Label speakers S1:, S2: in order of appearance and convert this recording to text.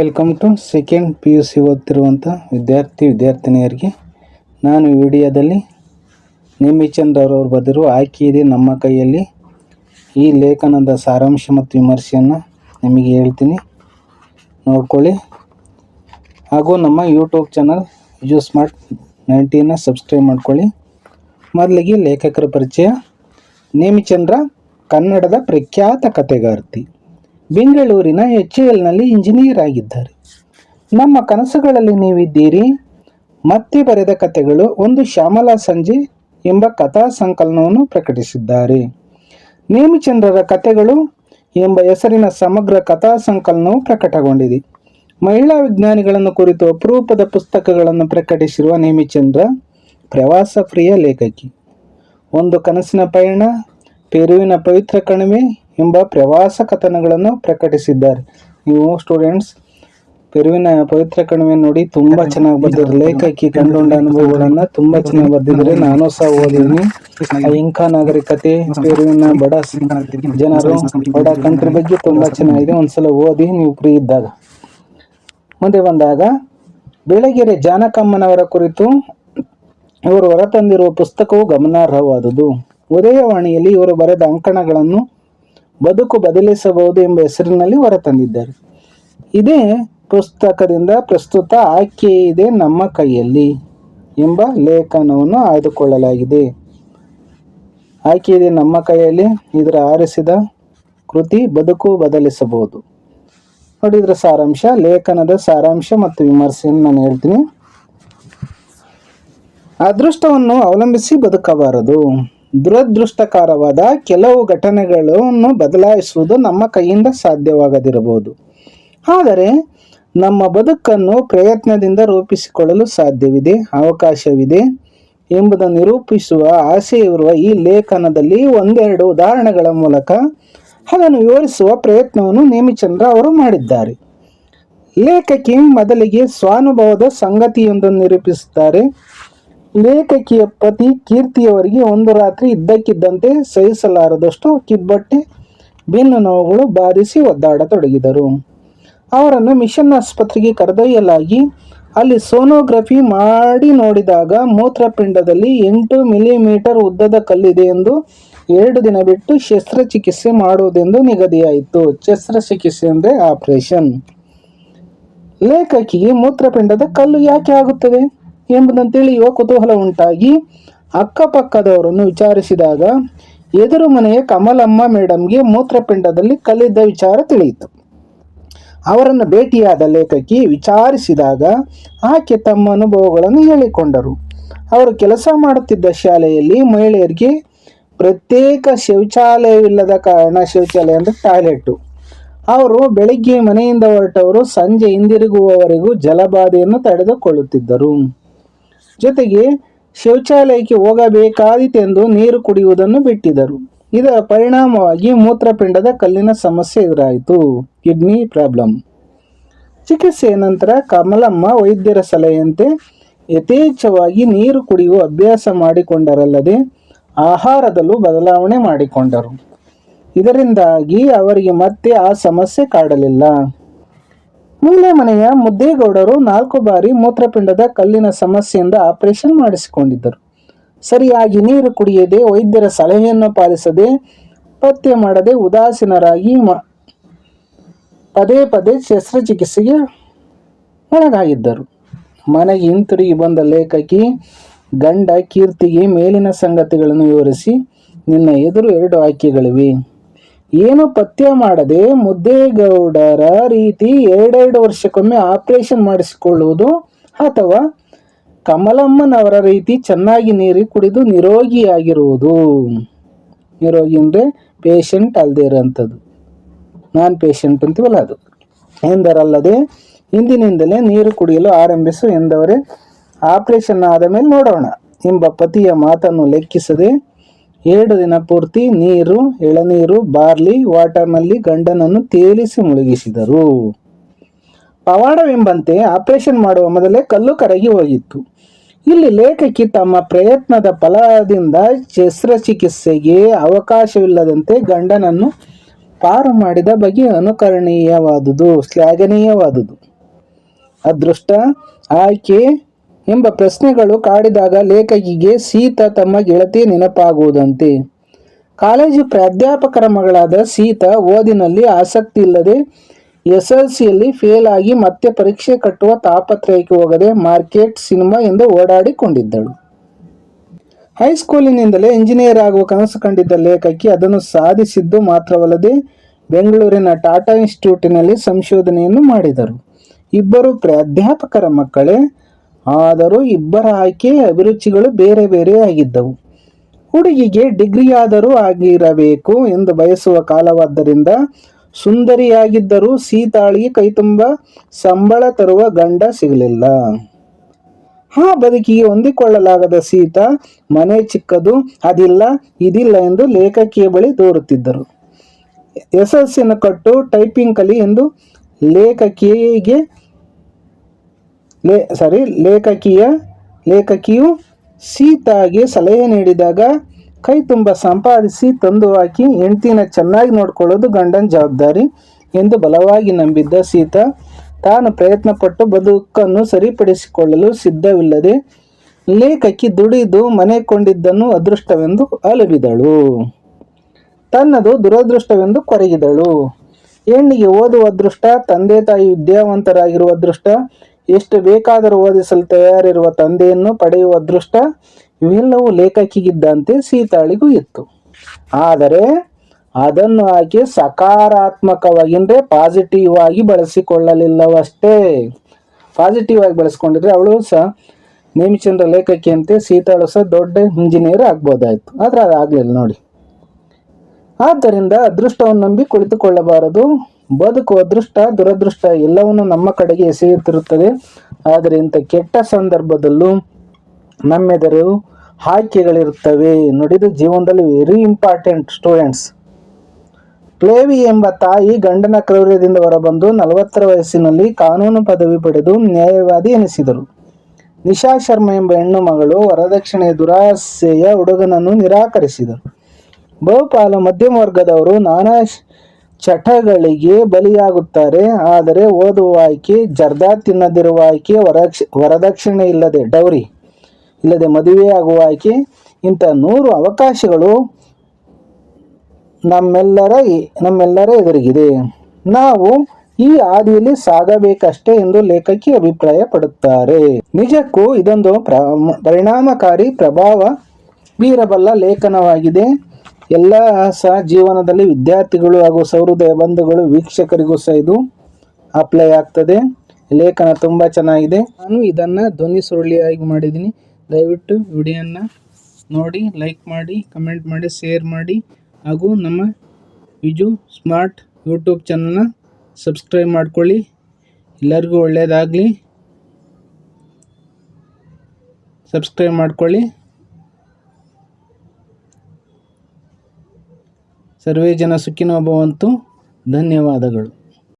S1: Welcome to second P U C ಓದ್ತಿರುವಂಥ ವಿದ್ಯಾರ್ಥಿ ವಿದ್ಯಾರ್ಥಿನಿಯರಿಗೆ. ನಾನು ವಿಡಿಯೋದಲ್ಲಿ ನೇಮಿಚಂದ್ ಅವರವರು ಬರೆದಿರುವ ಇದೆ ನಮ್ಮ ಕೈಯಲ್ಲಿ. ಈ ಲೇಖನದ ಸಾರಾಂಶ ಮತ್ತು ವಿಮರ್ಶೆಯನ್ನು ನಿಮಗೆ ಹೇಳ್ತೀನಿ. ನೋಡ್ಕೊಳ್ಳಿ. ಹಾಗೂ ನಮ್ಮ ಯೂಟ್ಯೂಬ್ ಚಾನಲ್ ಯು ಸ್ಮಾರ್ಟ್ ನೈಂಟಿನ ಸಬ್ಸ್ಕ್ರೈಬ್ ಮಾಡ್ಕೊಳ್ಳಿ. ಮೊದಲಿಗೆ ಲೇಖಕರ ಪರಿಚಯ. ನೇಮಿಚಂದ್ರ ಕನ್ನಡದ ಪ್ರಖ್ಯಾತ ಕಥೆಗಾರ್ತಿ. ಬೆಂಗಳೂರಿನ ಎಚ್ ಎಲ್ನಲ್ಲಿ ಇಂಜಿನಿಯರ್ ಆಗಿದ್ದಾರೆ. ನಮ್ಮ ಕನಸುಗಳಲ್ಲಿ ನೀವಿದ್ದೀರಿ. ಮತ್ತೆ ಬರೆದ ಕಥೆಗಳು ಒಂದು ಶ್ಯಾಮಲಾ ಸಂಜೆ ಎಂಬ ಕಥಾ ಸಂಕಲನವನ್ನು ಪ್ರಕಟಿಸಿದ್ದಾರೆ. ನೇಮಿಚಂದ್ರರ ಕಥೆಗಳು ಎಂಬ ಹೆಸರಿನ ಸಮಗ್ರ ಕಥಾ ಸಂಕಲನವು ಪ್ರಕಟಗೊಂಡಿದೆ. ಮಹಿಳಾ ವಿಜ್ಞಾನಿಗಳನ್ನು ಕುರಿತು ಅಪರೂಪದ ಪುಸ್ತಕಗಳನ್ನು ಪ್ರಕಟಿಸಿರುವ ನೇಮಿಚಂದ್ರ ಪ್ರವಾಸ ಪ್ರಿಯ ಲೇಖಕಿ. ಒಂದು ಕನಸಿನ ಪಯಣ, ಪೆರುವಿನ ಪವಿತ್ರ ಕಣಿವೆ ಎಂಬ ಪ್ರವಾಸ ಕಥನಗಳನ್ನು ಪ್ರಕಟಿಸಿದ್ದಾರೆ. ನೀವು ಸ್ಟೂಡೆಂಟ್ಸ್ ಪೆರುವಿನ ಪವಿತ್ರ ಕಣಿವೆ ನೋಡಿ ತುಂಬಾ ಚೆನ್ನಾಗಿ ಬರ್ದಿದ್ರು ಲೇಖಕಿ ಕಂಡುಕೊಂಡ ಅನುಭವಗಳನ್ನ ತುಂಬಾ ಚೆನ್ನಾಗಿ ಬರ್ದಿದ್ರೆ ನಾನು ಸಹ ಓದಿದ್ದೀನಿ. ಇಂಕಾ ನಾಗರಿಕತೆ, ಪೆರುವಿನ ಬಡ ಜನರು, ಬಡ ಕಂಟ್ರಿ ಬಗ್ಗೆ ತುಂಬಾ ಚೆನ್ನಾಗಿದೆ. ಒಂದ್ಸಲ ಓದಿ ನೀವು ಫ್ರೀ ಇದ್ದಾಗ. ಮುಂದೆ ಬಂದಾಗ, ಬೆಳಗೆರೆ ಜಾನಕಮ್ಮನವರ ಕುರಿತು ಇವರು ಹೊರತಂದಿರುವ ಪುಸ್ತಕವು ಗಮನಾರ್ಹವಾದುದು. ಉದಯವಾಣಿಯಲ್ಲಿ ಇವರು ಬರೆದ ಅಂಕಣಗಳನ್ನು ಬದುಕು ಬದಲಿಸಬಹುದು ಎಂಬ ಹೆಸರಿನಲ್ಲಿ ಹೊರತಂದಿದ್ದಾರೆ. ಇದೇ ಪುಸ್ತಕದಿಂದ ಪ್ರಸ್ತುತ ಆಯ್ಕೆ ಇದೆ ನಮ್ಮ ಕೈಯಲ್ಲಿ ಎಂಬ ಲೇಖನವನ್ನು ಆಯ್ದುಕೊಳ್ಳಲಾಗಿದೆ. ಆಯ್ಕೆ ಇದೆ ನಮ್ಮ ಕೈಯಲ್ಲಿ, ಇದರ ಆರಿಸಿದ ಕೃತಿ ಬದುಕು ಬದಲಿಸಬಹುದು. ನೋಡಿ ಇದರ ಸಾರಾಂಶ, ಲೇಖನದ ಸಾರಾಂಶ ಮತ್ತು ವಿಮರ್ಶೆಯನ್ನು ನಾನು ಹೇಳ್ತೀನಿ. ಅದೃಷ್ಟವನ್ನು ಅವಲಂಬಿಸಿ ಬದುಕಬಾರದು. ದುರದೃಷ್ಟಕರವಾದ ಕೆಲವು ಘಟನೆಗಳನ್ನು ಬದಲಾಯಿಸುವುದು ನಮ್ಮ ಕೈಯಿಂದ ಸಾಧ್ಯವಾಗದಿರಬಹುದು. ಆದರೆ, ನಮ್ಮ ಬದುಕನ್ನು ಪ್ರಯತ್ನದಿಂದ ರೂಪಿಸಿಕೊಳ್ಳಲು ಸಾಧ್ಯವಿದೆ, ಅವಕಾಶವಿದೆ ಎಂಬುದನ್ನು ನಿರೂಪಿಸುವ ಆಸೆಯಿರುವ ಈ ಲೇಖನದಲ್ಲಿ ಒಂದೆರಡು ಉದಾಹರಣೆಗಳ ಮೂಲಕ ಅದನ್ನು ವಿವರಿಸುವ ಪ್ರಯತ್ನವನ್ನು ನೇಮಿಚಂದ್ರ ಅವರು ಮಾಡಿದ್ದಾರೆ. ಲೇಖಕಿ ಮೊದಲಿಗೆ ಸ್ವಾನುಭವದ ಸಂಗತಿಯೊಂದನ್ನು ನಿರೂಪಿಸುತ್ತಾರೆ. ಲೇಖಕಿಯ ಪತಿ ಕೀರ್ತಿಯವರಿಗೆ ಒಂದು ರಾತ್ರಿ ಇದ್ದಕ್ಕಿದ್ದಂತೆ ಸಹಿಸಲಾರದಷ್ಟು ಕಿಬ್ಬಟ್ಟೆ ಬೆನ್ನು ನೋವುಗಳು ಬಾಧಿಸಿ ಒದ್ದಾಡತೊಡಗಿದರು. ಅವರನ್ನು ಮಿಷನ್ ಆಸ್ಪತ್ರೆಗೆ ಕರೆದೊಯ್ಯಲಾಗಿ, ಅಲ್ಲಿ ಸೋನೋಗ್ರಫಿ ಮಾಡಿ ನೋಡಿದಾಗ ಮೂತ್ರಪಿಂಡದಲ್ಲಿ ಎಂಟು ಮಿಲಿಮೀಟರ್ ಉದ್ದದ ಕಲ್ಲಿದೆ ಎಂದು ಎರಡು ದಿನ ಬಿಟ್ಟು ಶಸ್ತ್ರಚಿಕಿತ್ಸೆ ಮಾಡುವುದೆಂದು ನಿಗದಿಯಾಯಿತು. ಶಸ್ತ್ರಚಿಕಿತ್ಸೆ ಅಂದರೆ ಆಪರೇಷನ್. ಲೇಖಕಿಗೆ ಮೂತ್ರಪಿಂಡದ ಕಲ್ಲು ಯಾಕೆ ಆಗುತ್ತದೆ? ಎಂಬುದನ್ನು ತಿಳಿಯುವ ಕುತೂಹಲ ಉಂಟಾಗಿ ಅಕ್ಕಪಕ್ಕದವರನ್ನು ವಿಚಾರಿಸಿದಾಗ ಎದುರು ಮನೆಯ ಕಮಲಮ್ಮ ಮೇಡಮ್ಗೆ ಮೂತ್ರಪಿಂಡದಲ್ಲಿ ಕಲ್ಲಿದ್ದ ವಿಚಾರ ತಿಳಿಯಿತು. ಅವರನ್ನು ಭೇಟಿಯಾದ ಲೇಖಕಿ ವಿಚಾರಿಸಿದಾಗ ಆಕೆ ತಮ್ಮ ಅನುಭವಗಳನ್ನು ಹೇಳಿಕೊಂಡರು. ಅವರು ಕೆಲಸ ಮಾಡುತ್ತಿದ್ದ ಶಾಲೆಯಲ್ಲಿ ಮಹಿಳೆಯರಿಗೆ ಪ್ರತ್ಯೇಕ ಶೌಚಾಲಯವಿಲ್ಲದ ಕಾರಣ ಶೌಚಾಲಯ ಅಂದರೆ ಟಾಯ್ಲೆಟ್ಟು ಅವರು ಬೆಳಗ್ಗೆ ಮನೆಯಿಂದ ಹೊರಟವರು ಸಂಜೆ ಹಿಂದಿರುಗುವವರೆಗೂ ಜಲಬಾಧೆಯನ್ನು ತಡೆದುಕೊಳ್ಳುತ್ತಿದ್ದರು. ಜೊತೆಗೆ ಶೌಚಾಲಯಕ್ಕೆ ಹೋಗಬೇಕಾದೀತೆಂದು ನೀರು ಕುಡಿಯುವುದನ್ನು ಬಿಟ್ಟಿದ್ದರು. ಇದರ ಪರಿಣಾಮವಾಗಿ ಮೂತ್ರಪಿಂಡದ ಕಲ್ಲಿನ ಸಮಸ್ಯೆ ಎದುರಾಯಿತು. Kidney problem. ಚಿಕಿತ್ಸೆಯ ನಂತರ ಕಮಲಮ್ಮ ವೈದ್ಯರ ಸಲಹೆಯಂತೆ ಯಥೇಚ್ಛವಾಗಿ ನೀರು ಕುಡಿಯುವ ಅಭ್ಯಾಸ ಮಾಡಿಕೊಂಡರಲ್ಲದೆ ಆಹಾರದಲ್ಲೂ ಬದಲಾವಣೆ ಮಾಡಿಕೊಂಡರು. ಇದರಿಂದಾಗಿ ಅವರಿಗೆ ಮತ್ತೆ ಆ ಸಮಸ್ಯೆ ಕಾಡಲಿಲ್ಲ. ಮೂಲೆ ಮನೆಯ ಮುದ್ದೇಗೌಡರು ನಾಲ್ಕು ಬಾರಿ ಮೂತ್ರಪಿಂಡದ ಕಲ್ಲಿನ ಸಮಸ್ಯೆಯಿಂದ ಆಪರೇಷನ್ ಮಾಡಿಸಿಕೊಂಡಿದ್ದರು. ಸರಿಯಾಗಿ ನೀರು ಕುಡಿಯದೆ ವೈದ್ಯರ ಸಲಹೆಯನ್ನು ಪಾಲಿಸದೆ ಪತ್ತೆ ಮಾಡದೆ ಉದಾಸೀನರಾಗಿ ಮ- ಪದೇ ಪದೇ ಶಸ್ತ್ರಚಿಕಿತ್ಸೆಗೆ ಒಳಗಾಗಿದ್ದರು. ಮನೆಗೆ ಹಿಂತಿರುಗಿ ಬಂದ ಲೇಖಕಿ ಗಂಡ ಕೀರ್ತಿಗೆ ಮೇಲಿನ ಸಂಗತಿಗಳನ್ನು ವಿವರಿಸಿ, ನಿನ್ನ ಎದುರು ಎರಡು ಆಯ್ಕೆಗಳಿವೆ. ಏನು ಪಥ್ಯ ಮಾಡದೆ ಮುದ್ದೇಗೌಡರ ರೀತಿ ಎರಡೆರಡು ವರ್ಷಕ್ಕೊಮ್ಮೆ ಆಪರೇಷನ್ ಮಾಡಿಸಿಕೊಳ್ಳುವುದು ಅಥವಾ ಕಮಲಮ್ಮನವರ ರೀತಿ ಚೆನ್ನಾಗಿ ನೀರು ಕುಡಿದು ನಿರೋಗಿಯಾಗಿರುವುದು. ನಿರೋಗಿ ಅಂದರೆ ಪೇಷಂಟ್ ಅಲ್ಲದೆ ಇರೋಂಥದ್ದು ನಾನ್ ಪೇಷಂಟ್ ಅಂತೀವಲ್ಲ ಅದು. ಎಂದರಲ್ಲದೆ ಇಂದಿನಿಂದಲೇ ನೀರು ಕುಡಿಯಲು ಆರಂಭಿಸು ಎಂದವರೇ ಆಪರೇಷನ್ ಆದ ಮೇಲೆ ನೋಡೋಣ. ಎಂಬ ಪತಿಯ ಮಾತನ್ನು ಲೆಕ್ಕಿಸದೆ ಎರಡು ದಿನ ಪೂರ್ತಿ ನೀರು, ಎಳನೀರು, ಬಾರ್ಲಿ, ವಾಟರ್ನಲ್ಲಿ ಗಂಡನನ್ನು ತೇಲಿಸಿ ಮುಳುಗಿಸಿದರು. ಪವಾಡವೆಂಬಂತೆ ಆಪರೇಷನ್ ಮಾಡುವ ಮೊದಲೇ ಕಲ್ಲು ಕರಗಿ ಹೋಗಿತ್ತು. ಇಲ್ಲಿ ಲೇಖಕಿ ತಮ್ಮ ಪ್ರಯತ್ನದ ಫಲದಿಂದ ಶಸ್ತ್ರಚಿಕಿತ್ಸೆಗೆ ಅವಕಾಶವಿಲ್ಲದಂತೆ ಗಂಡನನ್ನು ಪಾರು ಮಾಡಿದ ಬಗ್ಗೆ ಅನುಕರಣೀಯವಾದುದು, ಶ್ಲಾಘನೀಯವಾದುದು. ಅದೃಷ್ಟ, ಆಯ್ಕೆ ಎಂಬ ಪ್ರಶ್ನೆಗಳು ಕಾಡಿದಾಗ ಲೇಖಕಿಗೆ ಸೀತಾ ತಮ್ಮ ಗೆಳತಿ ನೆನಪಾಗುವುದಂತೆ. ಕಾಲೇಜು ಪ್ರಾಧ್ಯಾಪಕರ ಮಗಳಾದ ಸೀತಾ ಓದಿನಲ್ಲಿ ಆಸಕ್ತಿ ಇಲ್ಲದೆ ಎಸ್ ಎಲ್ ಸಿಯಲ್ಲಿ ಫೇಲ್ ಆಗಿ ಮತ್ತೆ ಪರೀಕ್ಷೆ ಕಟ್ಟುವ ತಾಪತ್ರಯಕ್ಕೆ ಹೋಗದೆ ಮಾರ್ಕೆಟ್ ಸಿನಿಮಾ ಎಂದು ಓಡಾಡಿಕೊಂಡಿದ್ದಳು. ಹೈಸ್ಕೂಲಿನಿಂದಲೇ ಇಂಜಿನಿಯರ್ ಆಗುವ ಕನಸು ಕಂಡಿದ್ದ ಲೇಖಕಿ ಅದನ್ನು ಸಾಧಿಸಿದ್ದು ಮಾತ್ರವಲ್ಲದೆ ಬೆಂಗಳೂರಿನ ಟಾಟಾ ಇನ್ಸ್ಟಿಟ್ಯೂಟಿನಲ್ಲಿ ಸಂಶೋಧನೆಯನ್ನು ಮಾಡಿದರು. ಇಬ್ಬರು ಪ್ರಾಧ್ಯಾಪಕರ ಮಕ್ಕಳೇ ಆದರೂ ಇಬ್ಬರ ಆಯ್ಕೆ ಅಭಿರುಚಿಗಳು ಬೇರೆ ಬೇರೆ ಆಗಿದ್ದವು. ಹುಡುಗಿಗೆ ಡಿಗ್ರಿಯಾದರೂ ಆಗಿರಬೇಕು ಎಂದು ಬಯಸುವ ಕಾಲವಾದ್ದರಿಂದ ಸುಂದರಿಯಾಗಿದ್ದರೂ ಸೀತಾಳಿಗೆ ಕೈತುಂಬ ಸಂಬಳ ತರುವ ಗಂಡ ಸಿಗಲಿಲ್ಲ. ಆ ಬದುಕಿಗೆ ಹೊಂದಿಕೊಳ್ಳಲಾಗದ ಸೀತಾ ಮನೆ ಚಿಕ್ಕದು, ಅದಿಲ್ಲ, ಇದಿಲ್ಲ ಎಂದು ಲೇಖಕಿಯ ಬಳಿ ದೂರುತ್ತಿದ್ದರು ಯಶಸ್ಸಿನ ಕಟ್ಟು ಟೈಪಿಂಗ್ ಕಲಿ ಎಂದು ಲೇಖಕಿಗೆ ಲೇ ಸಾರಿ ಲೇಖಕಿಯ, ಲೇಖಕಿಯು ಸೀತಾಗೆ ಸಲಹೆ ನೀಡಿದಾಗ ಕೈ ತುಂಬ ಸಂಪಾದಿಸಿ ತಂದು ಹಾಕಿ ಹೆಂಡ್ತಿನ ಚೆನ್ನಾಗಿ ನೋಡ್ಕೊಳ್ಳೋದು ಗಂಡನ ಜವಾಬ್ದಾರಿ ಎಂದು ಬಲವಾಗಿ ನಂಬಿದ್ದ ಸೀತಾ ತಾನು ಪ್ರಯತ್ನಪಟ್ಟು ಬದುಕನ್ನು ಸರಿಪಡಿಸಿಕೊಳ್ಳಲು ಸಿದ್ಧವಿಲ್ಲದೆ ಲೇಖಕಿ ದುಡಿದು ಮನೆ ಕೊಂಡಿದ್ದನ್ನು ಅದೃಷ್ಟವೆಂದು ಅಲುಬಿದಳು. ತನ್ನದು ದುರದೃಷ್ಟವೆಂದು ಕೊರಗಿದಳು. ಹೆಣ್ಣಿಗೆ ಓದುವ ಅದೃಷ್ಟ ತಂದೆ ತಾಯಿ ವಿದ್ಯಾವಂತರಾಗಿರುವ ಅದೃಷ್ಟ ಎಷ್ಟು ಬೇಕಾದರೂ ಓದಿಸಲು ತಯಾರಿರುವ ತಂದೆಯನ್ನು ಪಡೆಯುವ ಅದೃಷ್ಟ ಇವೆಲ್ಲವೂ ಲೇಖಕಿಗಿದ್ದಂತೆ ಸೀತಾಳಿಗೂ ಇತ್ತು. ಆದರೆ ಅದನ್ನು ಆಕೆ ಸಕಾರಾತ್ಮಕವಾಗಿ ಅಂದರೆ ಪಾಸಿಟಿವ್ ಆಗಿ ಬಳಸಿಕೊಳ್ಳಲಿಲ್ಲವಷ್ಟೇ. ಪಾಸಿಟಿವ್ ಆಗಿ ಬಳಸ್ಕೊಂಡಿದ್ರೆ ಅವಳು ಸಹ ನೇಮಿಚಂದ್ರ ಲೇಖಕಿಯಂತೆ ಸೀತಾಳು ಸಹ ದೊಡ್ಡ ಇಂಜಿನಿಯರ್ ಆಗ್ಬೋದಾಯಿತು. ಆದರೆ ಅದಾಗಲಿಲ್ಲ ನೋಡಿ. ಆದ್ದರಿಂದ ಅದೃಷ್ಟವನ್ನು ನಂಬಿ ಕುಳಿತುಕೊಳ್ಳಬಾರದು. ಬದುಕು ಅದೃಷ್ಟ ದುರದೃಷ್ಟ ಎಲ್ಲವನ್ನು ನಮ್ಮ ಕಡೆಗೆ ಎಸೆಯುತ್ತಿರುತ್ತದೆ. ಆದರೆ ಇಂಥ ಕೆಟ್ಟ ಸಂದರ್ಭದಲ್ಲೂ ನಮ್ಮೆದರು ಆಯ್ಕೆಗಳಿರುತ್ತವೆ ನುಡಿದು ಜೀವನದಲ್ಲಿ ವೆರಿ ಇಂಪಾರ್ಟೆಂಟ್ ಸ್ಟೂಡೆಂಟ್ಸ್ ಪ್ಲೇವಿ ಎಂಬ ತಾಯಿ ಗಂಡನ ಕ್ರೌರ್ಯದಿಂದ ಹೊರಬಂದು ನಲವತ್ತರ ವಯಸ್ಸಿನಲ್ಲಿ ಕಾನೂನು ಪದವಿ ಪಡೆದು ನ್ಯಾಯವಾದಿ ಎನಿಸಿದರು. ನಿಶಾ ಶರ್ಮಾ ಎಂಬ ಹೆಣ್ಣು ಮಗಳು ವರದಕ್ಷಿಣೆ ದುರಾಸೆಯ ಹುಡುಗನನ್ನು ನಿರಾಕರಿಸಿದರು. ಬಹುಪಾಲು ಮಧ್ಯಮ ವರ್ಗದವರು ನಾನಾ ಚಟಗಳಿಗೆ ಬಲಿಯಾಗುತ್ತಾರೆ. ಆದರೆ ಓದುವ ಆಯ್ಕೆ, ಜರ್ದಾ ತಿನ್ನದಿರುವ ಆಯ್ಕೆ, ವರಕ್ಷ, ವರದಕ್ಷಿಣೆ ಇಲ್ಲದೆ, ಡೌರಿ, ಇಲ್ಲದೆ ಮದುವೆಯಾಗುವ ಆಯ್ಕೆ, ಇಂಥ ನೂರು ಅವಕಾಶಗಳು ನಮ್ಮೆಲ್ಲರ ನಮ್ಮೆಲ್ಲರ ಎದುರಿಗಿದೆ. ನಾವು ಈ ಹಾದಿಯಲ್ಲಿ ಸಾಗಬೇಕಷ್ಟೇ ಎಂದು ಲೇಖಕಿ ಅಭಿಪ್ರಾಯ ಪಡುತ್ತಾರೆ ನಿಜಕ್ಕೂ ಇದೊಂದು ಪ್ರ, ಪರಿಣಾಮಕಾರಿ ಪ್ರಭಾವ ಬೀರಬಲ್ಲ ಲೇಖನವಾಗಿದೆ. ಎಲ್ಲ ಸಹ ಜೀವನದಲ್ಲಿ ವಿದ್ಯಾರ್ಥಿಗಳು ಹಾಗೂ ಸೌಹೃದಯ ಬಂಧುಗಳು ವೀಕ್ಷಕರಿಗೂ ಸಹ ಇದು ಅಪ್ಲೈ ಆಗ್ತದೆ. ಲೇಖನ ತುಂಬ ಚೆನ್ನಾಗಿದೆ. ನಾನು ಇದನ್ನು ಧ್ವನಿ ಸುರುಳಿಯಾಗಿ ಮಾಡಿದ್ದೀನಿ. ದಯವಿಟ್ಟು ವಿಡಿಯೋನ ನೋಡಿ ಲೈಕ್ ಮಾಡಿ ಕಮೆಂಟ್ ಮಾಡಿ ಶೇರ್ ಮಾಡಿ. ಹಾಗೂ ನಮ್ಮ ವಿಜು ಸ್ಮಾರ್ಟ್ ಯೂಟ್ಯೂಬ್ ಚಾನಲ್ನ ಸಬ್ಸ್ಕ್ರೈಬ್ ಮಾಡ್ಕೊಳ್ಳಿ. ಎಲ್ಲರಿಗೂ ಒಳ್ಳೆಯದಾಗಲಿ ಸಬ್ಸ್ಕ್ರೈಬ್ ಮಾಡ್ಕೊಳ್ಳಿ. ಸರ್ವೇ ಜನ ಸುಖಿನೋ ಭವಂತು. ಧನ್ಯವಾದಗಳು.